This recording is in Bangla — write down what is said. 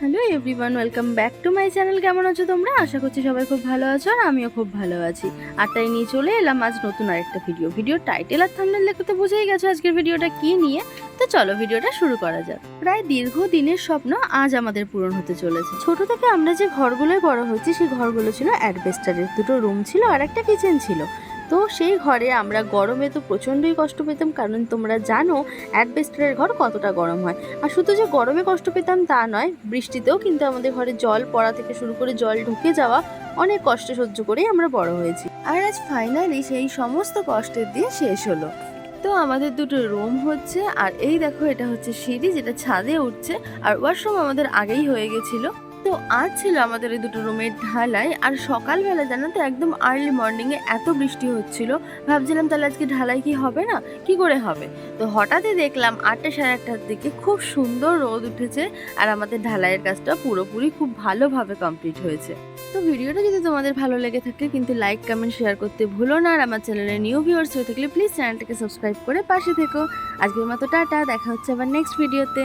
Hello everyone welcome back to my channel কেমন আছো তোমরা? আশা করছি সবাই খুব ভালো আছো আর আমিও খুব ভালো আছি। আর তাই নিয়ে চলে এলাম আজ নতুন আরেকটা ভিডিও ভিডিও টাইটেল আর থাম্বনেল দেখে তো বুঝেই গেছো আজকের ভিডিওটা কি নিয়ে। তো চলো ভিডিওটা শুরু করা যাক। প্রায় দীর্ঘ দিনের স্বপ্ন আজ আমাদের পূরণ হতে চলেছে। ছোট থেকে আমরা যে ঘরগুলোয় বড় হয়েছি, সেই ঘরগুলো ছিল অ্যাডভেস্টারের দুটো রুম ছিল আর একটা কিচেন ছিল। তো সেই ঘরে আমরা গরমে তো প্রচণ্ডই কষ্ট পেতাম, কারণ তোমরা জানো অ্যাডভেস্টারের ঘর কতটা গরম হয়। আর শুধু যে গরমে কষ্ট পেতাম তা নয়, বৃষ্টিতেও কিন্তু আমাদের ঘরে জল, পড়া থেকে শুরু করে জল ঢুকে যাওয়া অনেক কষ্ট সহ্য করেই আমরা বড় হয়েছি। আর আজ ফাইনালি সেই সমস্ত কষ্টের দিন শেষ হলো। তো আমাদের দুটো রুম হচ্ছে, আর এই দেখো এটা হচ্ছে সিঁড়ি যেটা ছাদে উঠছে, আর ওয়াশরুম আমাদের আগেই হয়ে গেছিল। তো আজ ছিল আমাদের এই দুটো রুমের ঢালাই আর সকালবেলা জানো তো একদম আর্লি মর্নিংয়ে এত বৃষ্টি হচ্ছিল। ভাবছিলাম তাহলে আজকে ঢালাই কি হবে না? কি করে হবে? তো হঠাৎই দেখলাম আটটা সাড়ে আটটার দিকে খুব সুন্দর রোদ উঠেছে আর আমাদের ঢালাইয়ের কাজটা পুরোপুরি খুব ভালোভাবে কমপ্লিট হয়েছে। তো ভিডিওটা যদি তোমাদের ভালো লেগে থাকে কিন্তু লাইক কমেন্ট শেয়ার করতে ভুলো না আর আমার চ্যানেলে নিউ ভিউয়ার্স হয়ে থাকলে প্লিজ চ্যানেলটাকে সাবস্ক্রাইব করে পাশে থেকো। আজকের মতো টাটা, দেখা হচ্ছে আবার নেক্সট ভিডিওতে